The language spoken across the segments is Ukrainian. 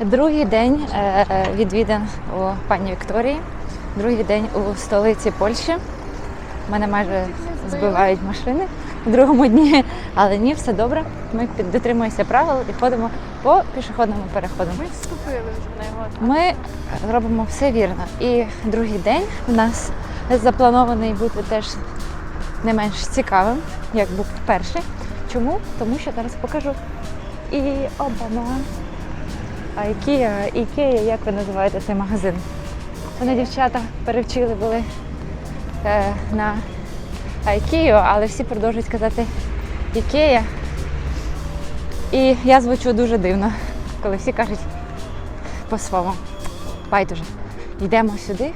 Другий день е, відвідин у пані Вікторії, другий день у столиці Польщі. Мене майже збивають машини в другому дні, але ні, все добре. Ми дотримуємося правил і ходимо по пішохідному переходу. Ми вступили вже на його. Ми робимо все вірно. І другий день у нас запланований бути теж не менш цікавим, як був перший. Чому? Тому що зараз покажу. І обана. А Ікея, Ікея, як ви називаєте цей магазин? Вони дівчата перевчили були е, на Ікею, але всі продовжують казати Ікея. І я звучу дуже дивно, коли всі кажуть по-своєму. Байдуже. Йдемо сюди,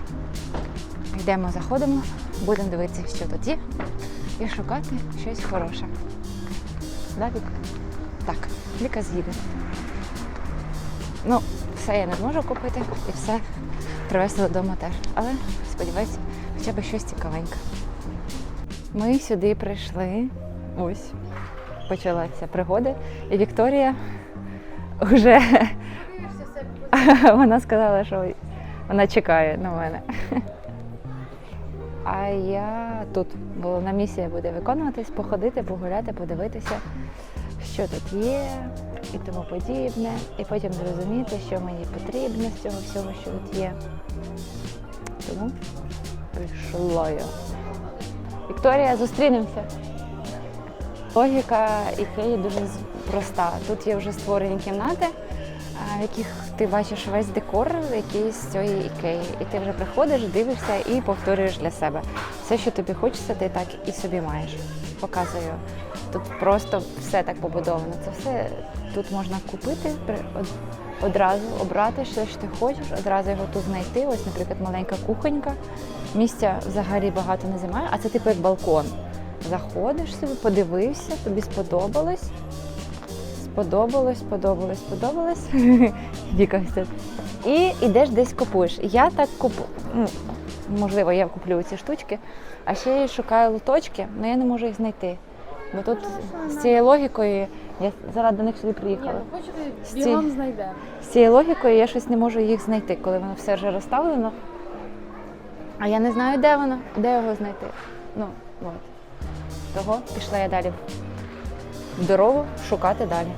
йдемо, заходимо, будемо дивитися, що тут є, і шукати щось хороше. Да? Так, Віка з'їде. Ну, все я не зможу купити і все привезти додому теж. Але сподіваюся, хоча б щось цікавеньке. Ми сюди прийшли. Ось. Почалася пригода. І Вікторія вже вона сказала, що вона чекає на мене. А я тут, бо на місія буде виконуватись, походити, погуляти, подивитися, що тут є і тому подібне. І потім зрозуміти, що мені потрібно з цього всього, що тут є. Тому прийшла я. Вікторія, зустрінемося. Логіка ікеї дуже проста. Тут є вже створені кімнати, в яких ти бачиш весь декор, який з цієї ікеї. І ти вже приходиш, дивишся і повторюєш для себе. Все, що тобі хочеться, ти так і собі маєш. Показую. Тут просто все так побудовано. Це все тут можна купити одразу, обрати все, що ти хочеш, одразу його тут знайти. Ось, наприклад, маленька кухонька. Місця взагалі багато не займає, а це типу як балкон. Заходиш собі, подивився, тобі сподобалось. Сподобалось, сподобалось, сподобалось. Віка. І йдеш десь купуєш. Я так купую. Ну, можливо, я куплю ці штучки, а ще я шукаю лоточки, але я не можу їх знайти. Бо тут з цією логікою я заради них сюди Ні, приїхала. ну хочете, З бігом знайдемо. З цією логікою я щось не можу їх знайти, коли воно все вже розставлено. А я не знаю, де воно, де його знайти. Ну, от. Того пішла я далі в дорогу шукати далі.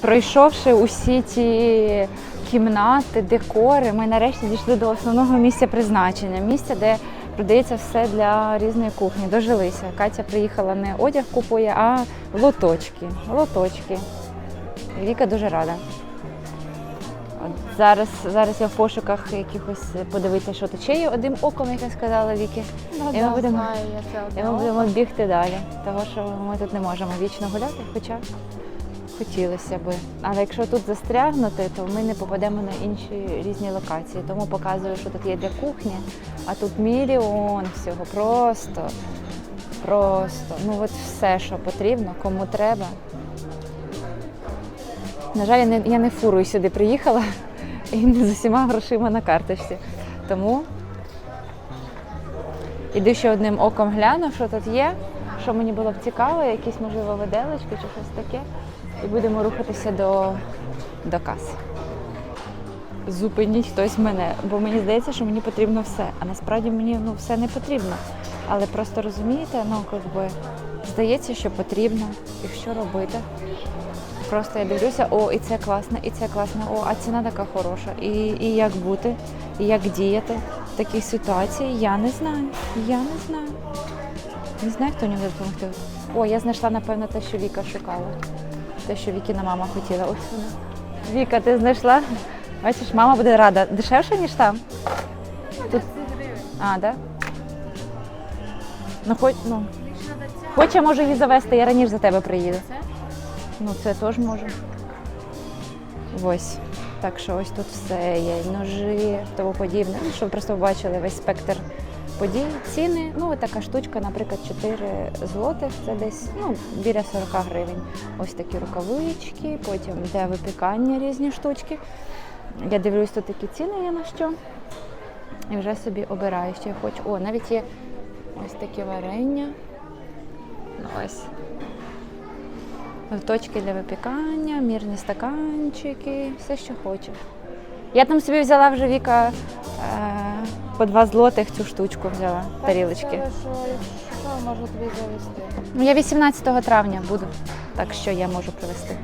Пройшовши усі ті кімнати, декори, ми нарешті дійшли до основного місця призначення, місця, де продається все для різної кухні. Дожилися. Катя приїхала не одяг купує, а лоточки. Лоточки. І Віка дуже рада. От зараз, зараз я в пошуках якихось подивитися, що є одним оком, як я сказала Вікі. Да, І ми будемо- знаю, я це І ми будемо бігти далі, тому що ми тут не можемо вічно гуляти, хоча хотілося би. Але якщо тут застрягнути, то ми не попадемо на інші різні локації. Тому показую, що тут є для кухні, а тут мільйон всього. Просто, просто. Ну от все, що потрібно, кому треба. На жаль, я не, я не фурою сюди приїхала і не з усіма грошима на карточці. Тому Іду ще одним оком гляну, що тут є, що мені було б цікаво, якісь, можливо, виделочки чи щось таке. І будемо рухатися до, до каси. Зупиніть хтось мене, бо мені здається, що мені потрібно все. А насправді мені ну, все не потрібно. Але просто розумієте, ну якби здається, що потрібно і що робити. Просто я дивлюся, о, і це класно, і це класно, о, а ціна така хороша. І, і як бути, і як діяти в такій ситуації, я не знаю. Я не знаю. Не знаю, хто мені допомогти. О, я знайшла, напевно, те, що Віка шукала. Те, що Вікіна мама хотіла. Ось вона. Віка, ти знайшла? Бачиш, мама буде рада. Дешевше, ніж там? Тут... А, да? Ну, хоч, ну. Хоч я можу її завести, я раніше за тебе приїду. Ну, це теж можу. Ось. Так що ось тут все є, ножі, тому подібне. Ну, щоб просто побачили весь спектр подій. Ціни, ну, така штучка, наприклад, 4 злотих, це десь ну, біля 40 гривень. Ось такі рукавички, потім для випікання різні штучки. Я дивлюсь, тут такі ціни є на що. І вже собі обираю, що я хочу. О, навіть є ось таке варення. Ну, ось точки для випікання, мірні стаканчики, все, що хочеш. Я там собі взяла вже Віка е, по 2 злотих цю штучку взяла, тарілочки. Що можу тобі завести. Ну, я 18 травня буду, так що я можу привезти.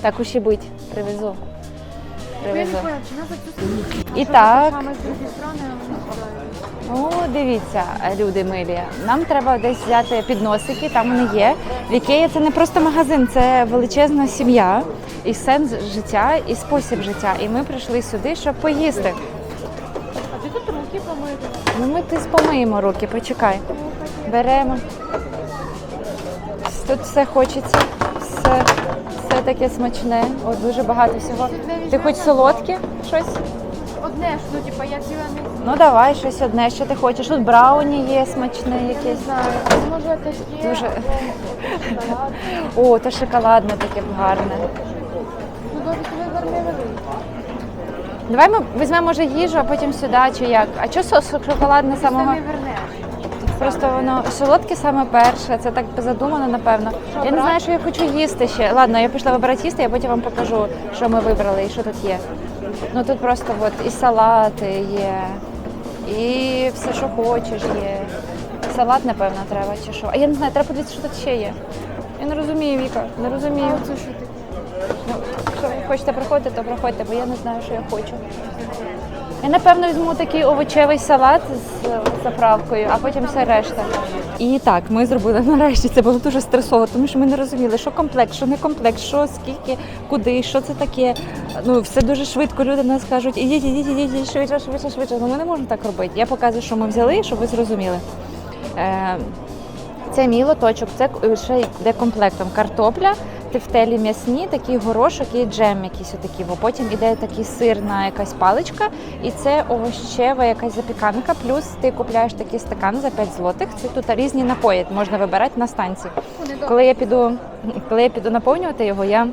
Так уж і бить, привезу. Привезу. І так. О, дивіться, люди милі. Нам треба десь взяти підносики, там вони є. В Ікеї це не просто магазин, це величезна сім'я і сенс життя, і спосіб життя. І ми прийшли сюди, щоб поїсти. Руки помити? Ну, ми ти помиємо руки, почекай. Беремо. Тут все хочеться, все, все таке смачне. О, дуже багато всього. Ти хоч солодке щось? Одне ну типа я ціла не Ну давай щось одне, що ти хочеш. Тут брауні є смачне якесь. знаю. Може таке. Дуже. О, то шоколадне таке гарне. Ну добре, тобі гарний великий. Давай ми візьмемо може їжу, а потім сюди чи як. А чого шоколадне Ти самого? не. Просто воно солодке саме перше. Це так задумано, напевно. Я не знаю, що я хочу їсти ще. Ладно, я пішла вибирати їсти, я потім вам покажу, що ми вибрали і що тут є. Ну тут просто от і салати є, і все, що хочеш, є. Салат, напевно, треба чи що. А я не знаю, треба подивитися, що тут ще є. Я не розумію, Віка, не розумію. Це що таке? Якщо ви хочете приходити, то приходьте, бо я не знаю, що я хочу. Я напевно візьму такий овочевий салат з заправкою, а потім все решта. І так, ми зробили нарешті. Це було дуже стресово, тому що ми не розуміли, що комплект, що не комплект, що скільки, куди, що це таке. Ну все дуже швидко. Люди нас кажуть, ідіть, ідіть, ідіть, ідіть, швидше, швидше, швидше. Ну ми не можемо так робити. Я показую, що ми взяли, щоб ви зрозуміли. Е, це мій лоточок, це ще йде комплектом картопля, тефтелі м'ясні, такий горошок і джем якийсь отакий. Бо Потім іде такий сирна якась паличка, і це овощева якась запіканка. Плюс ти купляєш такий стакан за 5 злотих. Це тут різні напої можна вибирати на станції. Коли я піду, коли я піду наповнювати його, я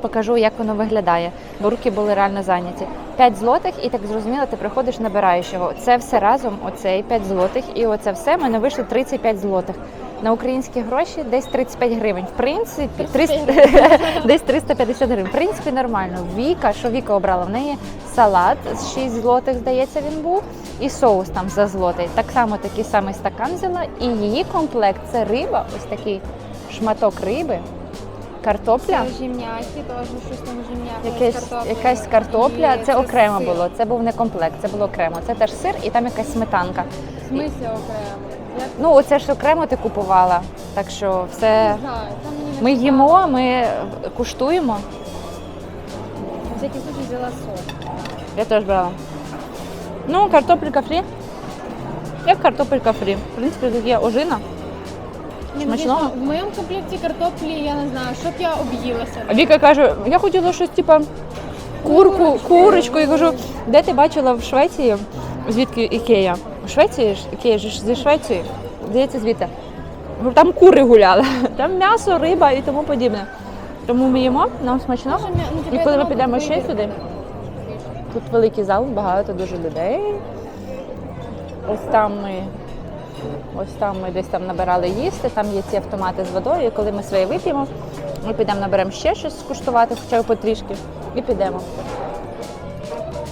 покажу, як воно виглядає, бо руки були реально зайняті. 5 злотих, і так зрозуміло, ти приходиш, набираєш його. Це все разом, оцей 5 злотих, і оце все в мене вийшло 35 злотих. На українські гроші десь 35 гривень. В принципі, 300, десь 350 гривень. В принципі, нормально. Віка, що Віка обрала? В неї салат з 6 злотих, здається, він був, і соус там за злотий. Так само такий самий стакан взяла. І її комплект це риба, ось такий шматок риби, картопля. Це жімняки, теж щось там жімняки. Якесь, якась картопля, це окремо було. Це був не комплект, це було окремо. Це теж сир і там якась сметанка. В смислі окремо? Я Ну, оце ж окремо ти купувала. Так що все. не знаю. Там мені не Ми цікаво. їмо, ми куштуємо. На всякий случай взяла сок. Я теж брала. Ну, картопелька фрі. Як картопелька фрі. В принципі, тут є ожина. Ні, ну, Смачного? В моєму комплекті картоплі, я не знаю, щоб я об'їлася. А Віка каже, я хотіла щось типа курку, курочку. Я кажу, де ти бачила в Швеції, звідки Ікея? В Швеції ж Ікея ж зі Швеції. Здається, звідти. Там кури гуляли, там м'ясо, риба і тому подібне. Тому ми їмо, нам смачно. Може, м'я- ну, типу, І я коли ми думала, підемо тут ще вибір. сюди, тут великий зал, багато дуже людей. Ось там ми. Ось там ми десь там набирали їсти, там є ці автомати з водою. І коли ми своє вип'ємо, ми підемо наберемо ще щось скуштувати, хоча б потрішки, і підемо.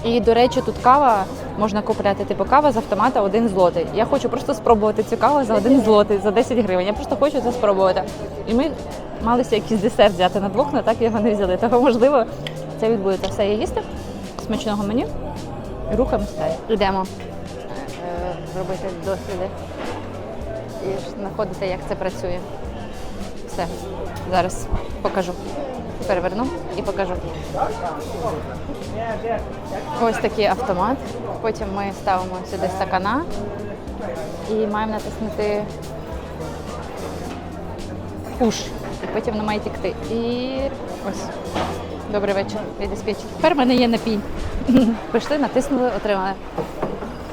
І, до речі, тут кава можна купляти, типу кава з автомата один злотий. Я хочу просто спробувати цю каву за один злотий, за 10 гривень. Я просто хочу це спробувати. І ми малися якийсь десерт взяти на двох, але так його не взяли. Того, можливо, це відбудеться. Все, є їсти. Смачного мені. Рухаємося. Йдемо робити досліди і знаходити, як це працює. Все, зараз покажу. Переверну і покажу. Ось такий автомат. Потім ми ставимо сюди стакана і маємо натиснути пуш. І потім воно має тікти. І ось. Добрий вечір, від диспетчер. Тепер в мене є напій. Пішли, натиснули, отримали.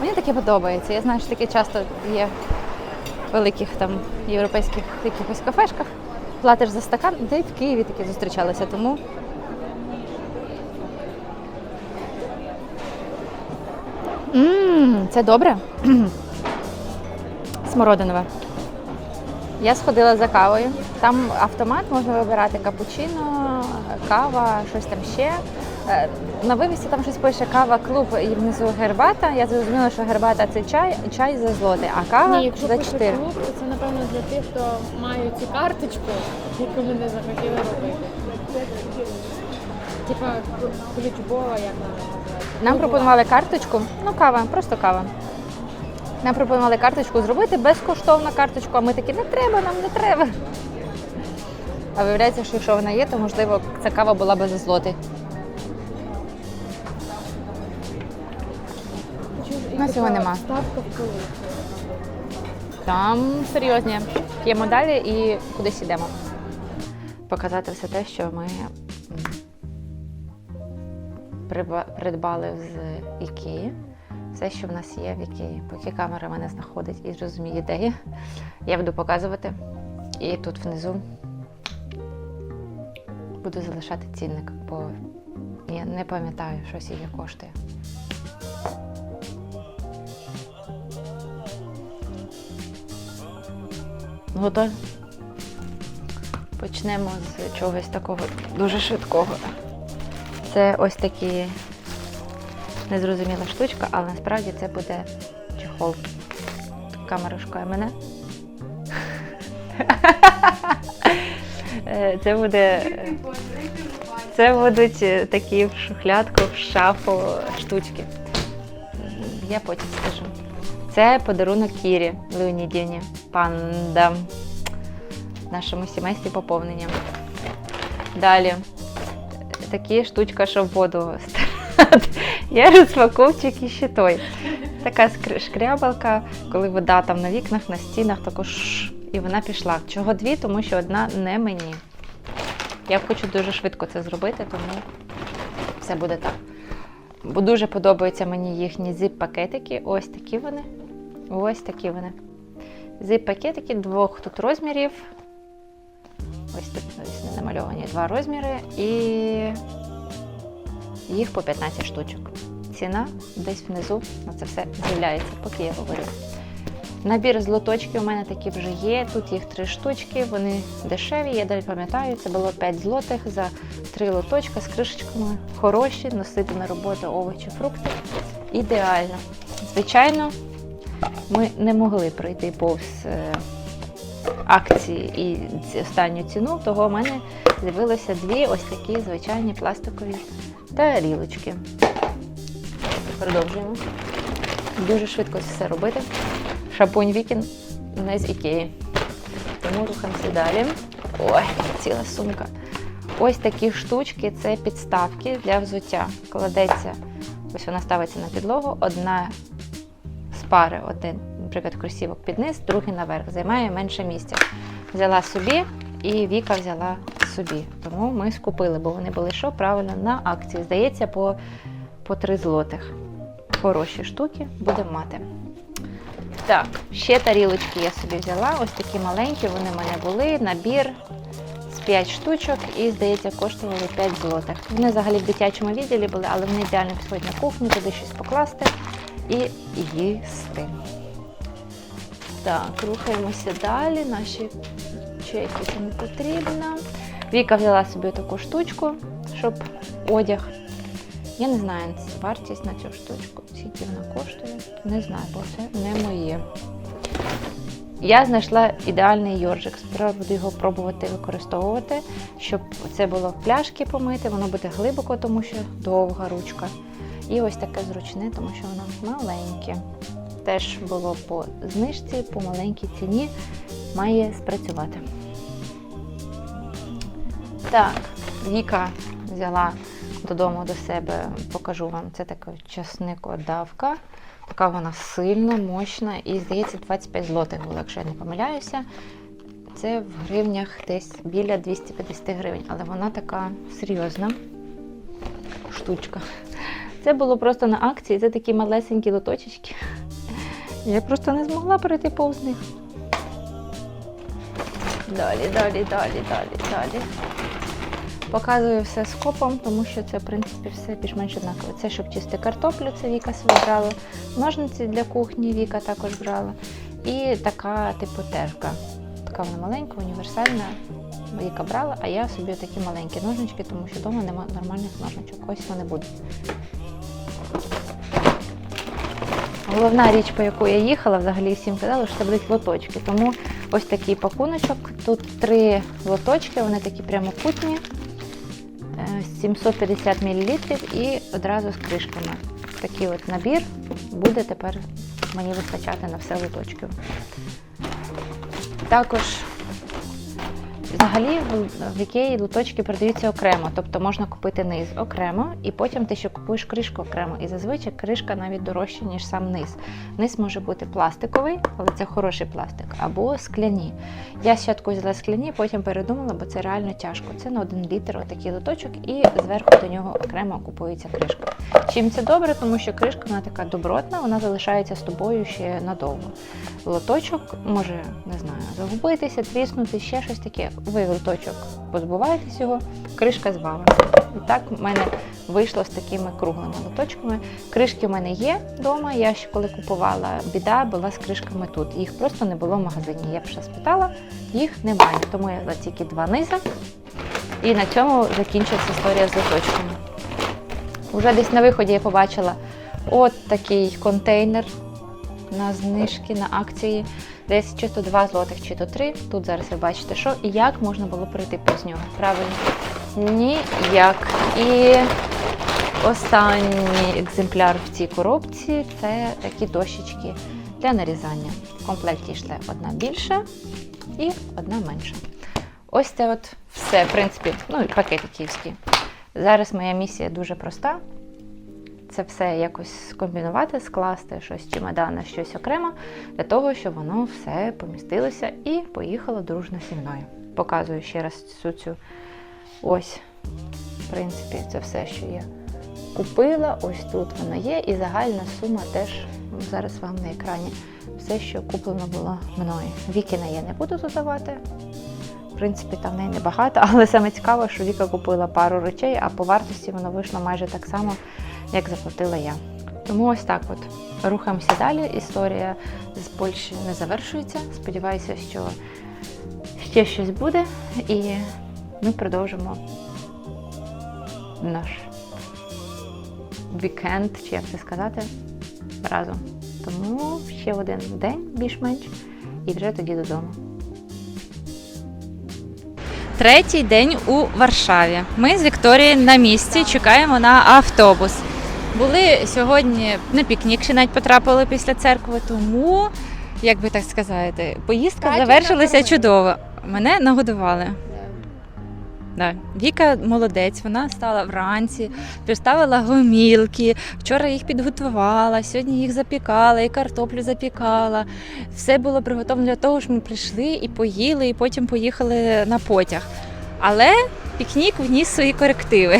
Мені таке подобається. Я знаю, що таке часто є в великих там європейських якихось кафешках. Платиш за стакан, де в Києві таке зустрічалося, тому Мм, це добре. Смородинове. Я сходила за кавою. Там автомат можна вибирати капучино, кава, щось там ще. Е, На вивісі там щось пише кава, клуб і внизу гербата. Я зрозуміла, що гербата це чай, чай за злоти, а кава Ні, якщо за пише 4. клуб, то це напевно для тих, хто має цю карточку, яку ми не захотіли робити. Типа ключбова, як вона називається. Нам пропонували карточку, ну кава, просто кава. Нам пропонували карточку зробити безкоштовну карточку, а ми такі не треба, нам не треба. А виявляється, що якщо вона є, то можливо ця кава була би за злоти. Нас його нема. Ставка в. Там серйозні. П'ємо далі і кудись йдемо. Показати все те, що ми придбали з Ікеї. Все, що в нас є в Ікеї. Поки камера мене знаходить і зрозуміє, де я. Я буду показувати. І тут внизу буду залишати цінник, бо я не пам'ятаю, що скільки коштує. Готові? Почнемо з чогось такого дуже швидкого. Це ось такі незрозуміла штучка, але насправді це буде чехол. Камера шукає мене. Е, Це буде. Це будуть е, такі в шухлядку, в шафу штучки. Я потім скажу. Це подарунок Кірі Леонідівні. Панда. В нашому сімействі поповнення. Далі. Такі штучка, щоб воду стирати. Я розпаковчик і ще той. Така шкрябалка, коли вода там на вікнах, на стінах, також і вона пішла. Чого дві, тому що одна не мені. Я хочу дуже швидко це зробити, тому все буде так. Бо дуже подобаються мені їхні зіп-пакетики. Ось такі вони. Ось такі вони. Зіп-пакетики двох тут розмірів. Ось тут ось намальовані два розміри. І їх по 15 штучок. Ціна десь внизу на це все з'являється, поки я говорю. Набір з лоточків у мене такі вже є. Тут їх три штучки, вони дешеві, я далі пам'ятаю, це було 5 злотих за три лоточка з кришечками. Хороші, носити на роботу овочі, фрукти. Ідеально. Звичайно, ми не могли пройти повз е, акції і останню ціну, того в мене з'явилося дві ось такі звичайні пластикові тарілочки. Продовжуємо. Дуже швидко все робити. Шапунь Вікін не з Ікеї. Тому рухаємося далі. Ой, ціла сумка. Ось такі штучки це підставки для взуття. Кладеться, ось вона ставиться на підлогу, одна пари, один, наприклад, кросівок під низ, другий наверх. Займає менше місця. Взяла собі і Віка взяла собі. Тому ми скупили, бо вони були що правильно на акції. Здається, по, по 3 злотих. Хороші штуки будемо мати. Так, ще тарілочки я собі взяла. Ось такі маленькі, вони в мене були. Набір з 5 штучок і, здається, коштували 5 злотих. Вони взагалі в дитячому відділі були, але вони ідеально підходять на кухню, туди щось покласти і їсти. Так, рухаємося далі. Наші чеки не потрібно. Віка взяла собі таку штучку, щоб одяг. Я не знаю вартість на цю штучку, скільки вона коштує. Не знаю, бо це не моє. Я знайшла ідеальний йоржик. Спершу буду його пробувати використовувати, щоб це було в пляшки помити, воно буде глибоко, тому що довга ручка. І ось таке зручне, тому що воно маленьке. Теж було по знижці, по маленькій ціні, має спрацювати. Так, Віка взяла додому до себе, покажу вам. Це така часникодавка. Така вона сильна, мощна і, здається, 25 злотих було, якщо я не помиляюся. Це в гривнях десь біля 250 гривень, але вона така серйозна штучка. Це було просто на акції, це такі малесенькі лоточечки. Я просто не змогла перейти повз них. Далі, далі, далі, далі, далі. Показую все скопом, тому що це, в принципі, все більш-менш однаково. Це щоб чисти картоплю, це Віка собі брала. Ножниці для кухні Віка також брала. І така, типу, тежка. така вона маленька, універсальна. Віка брала, а я собі такі маленькі ножнички, тому що вдома немає нормальних ножничок. Ось вони будуть. Головна річ, по яку я їхала, взагалі всім казали, що це будуть лоточки. Тому ось такий пакуночок. Тут три лоточки, вони такі прямокутні, е, 750 мл і одразу з кришками. Такий от набір буде тепер мені вистачати на все лоточків. Також Взагалі в- Ікеї луточки продаються окремо, тобто можна купити низ окремо, і потім ти ще купуєш кришку окремо. І зазвичай кришка навіть дорожча, ніж сам низ. Низ може бути пластиковий, але це хороший пластик, або скляні. Я спочатку взяла скляні, потім передумала, бо це реально тяжко. Це на один літр отакий лоточок, і зверху до нього окремо купується кришка. Чим це добре, тому що кришка вона така добротна, вона залишається з тобою ще надовго. Лоточок може, не знаю, загубитися, тріснути, ще щось таке. Ви лоточок позбуваєтесь його, кришка з вами. І так в мене вийшло з такими круглими лоточками. Кришки в мене є вдома. Я ще коли купувала біда, була з кришками тут. Їх просто не було в магазині. Я б ще спитала, їх немає. Тому я тільки два низи. І на цьому закінчилася історія з лоточками. Уже десь на виході я побачила от такий контейнер на знижки, на акції. Десь чи то 2 злотих, чи то 3. Тут зараз ви бачите, що і як можна було пройти повз нього. Правильно? Ніяк. І останній екземпляр в цій коробці це такі дощечки для нарізання. В комплекті йшла одна більша і одна менша. Ось це от все, в принципі, ну і пакети київські. Зараз моя місія дуже проста. Це все якось скомбінувати, скласти щось чемодана, щось окремо, для того, щоб воно все помістилося і поїхало дружно зі мною. Показую ще раз цю цю ось, в принципі, це все, що я купила. Ось тут воно є, і загальна сума теж зараз вам на екрані. Все, що куплено було мною. Вікіна я не буду додавати. В принципі, там в неї небагато, але саме цікаво, що Віка купила пару речей, а по вартості воно вийшло майже так само, як заплатила я. Тому ось так от рухаємося далі. Історія з Польщі не завершується. Сподіваюся, що ще щось буде, і ми продовжимо наш вікенд, чи як це сказати, разом. Тому ще один день більш-менш, і вже тоді додому. Третій день у Варшаві. Ми з Вікторією на місці чекаємо на автобус. Були сьогодні на пікнік, ще навіть потрапили після церкви, тому, як би так сказати, поїздка Катю завершилася накормили. чудово. Мене нагодували. Да. Віка молодець, вона стала вранці, приставила гомілки, вчора їх підготувала, сьогодні їх запікала, і картоплю запікала. Все було приготовлено для того, щоб ми прийшли і поїли, і потім поїхали на потяг. Але пікнік вніс свої корективи.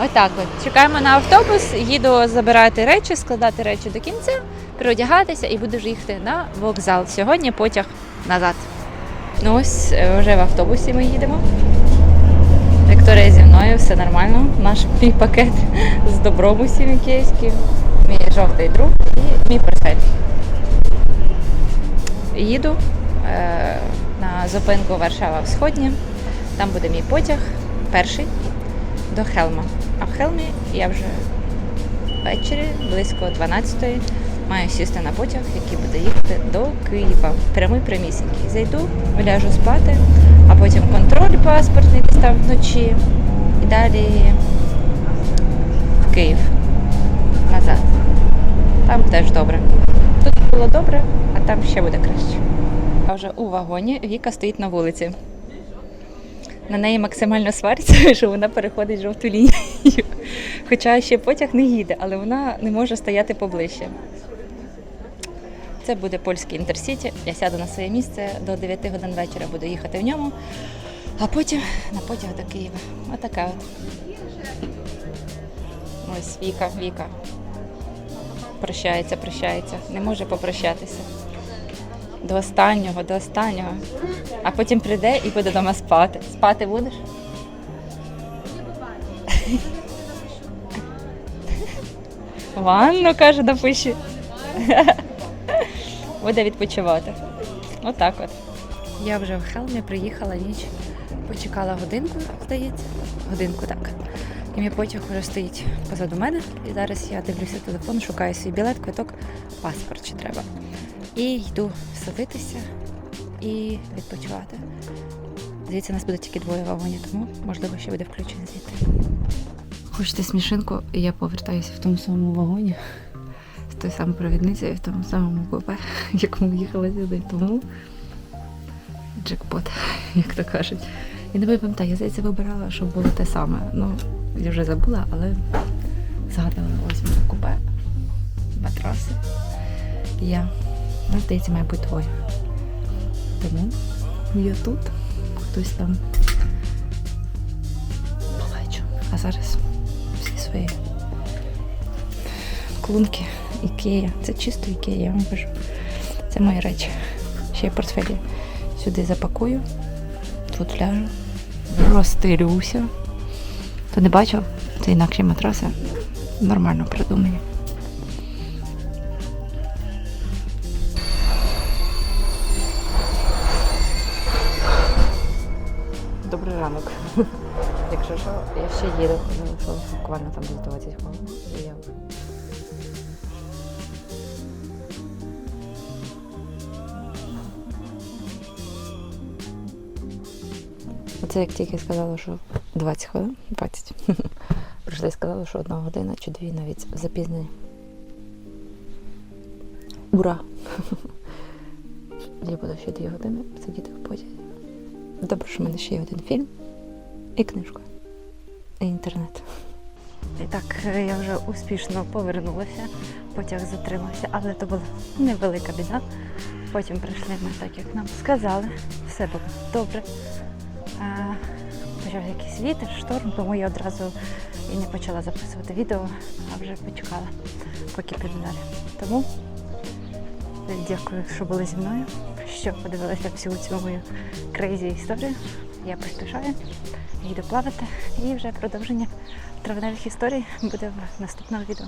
Отак от. Чекаємо на автобус, їду забирати речі, складати речі до кінця, переодягатися і буду їхати на вокзал. Сьогодні потяг назад. Ну ось е, вже в автобусі ми їдемо. Вікторія зі мною, все нормально. Наш мій пакет з добробусів ікейським, мій жовтий друг і мій портфель. Їду е, на зупинку Варшава Всходня. Там буде мій потяг, перший, до Хелма. А в Хелмі я вже ввечері, близько 12-ї, маю сісти на потяг, який буде їхати до Києва. Прямий прямісінький. Зайду, ляжу спати, а потім контроль паспортний став вночі. І далі в Київ назад. Там теж добре. Тут було добре, а там ще буде краще. А вже у вагоні Віка стоїть на вулиці. На неї максимально свариться, що вона переходить жовту лінію. Хоча ще потяг не їде, але вона не може стояти поближче. Це буде польський інтерсіті. Я сяду на своє місце до 9 годин вечора буду їхати в ньому, а потім на потяг до Києва. Отака от. Ось Віка, Віка. Прощається, прощається. Не може попрощатися. До останнього, до останнього. А потім прийде і буде вдома спати. Спати будеш? Ванну, каже, напиши. Буде відпочивати. Отак от. Я вже в Хелмі приїхала ніч. Почекала годинку, здається. Годинку, так. І мій потяг вже стоїть позаду мене. І зараз я дивлюся телефон, шукаю свій білет, квиток, паспорт чи треба. І йду садитися і відпочивати. Здається, нас буде тільки двоє в вагоні, тому можливо ще буде включений звідти. Хочете смішинку, і я повертаюся в тому самому вагоні з тою самою провідницею в тому самому купе, як ми їхали сюди. Тому джекпот, як то кажуть. І не пам'ятаю, я здається вибирала, щоб було те саме. Ну, я вже забула, але згадала ось моє купе, матраси. Я, ну, здається, має бути двоє. Тому я тут, хтось там плачу. А зараз всі свої клунки Ікея. Це чисто Ікея, я вам кажу. Це мої речі. Ще й портфелі сюди запакую, тут ляжу, розстелюся. Хто не бачив, це інакші матраси. Нормально придумані. Якщо що, я ще їду, що буквально там за 20 хвилин. Я. Оце як тільки сказала, що 20 хвилин, 20. Прийшли і сказали, що одна година чи дві навіть запізнені. Ура! Я буду ще дві години сидіти в потязі. Добре, що в мене ще є один фільм і книжка, і інтернет. І так, е, я вже успішно повернулася, потяг затримався, але то була невелика біда. Потім прийшли ми так, як нам сказали, все було добре. А, почався якийсь вітер, шторм, тому я одразу і не почала записувати відео, а вже почекала, поки піду далі. Тому дякую, що були зі мною, що подивилися всю цю мою крейзі історію. Я поспішаю, їду плавати і вже продовження травневих історій буде в наступному відео.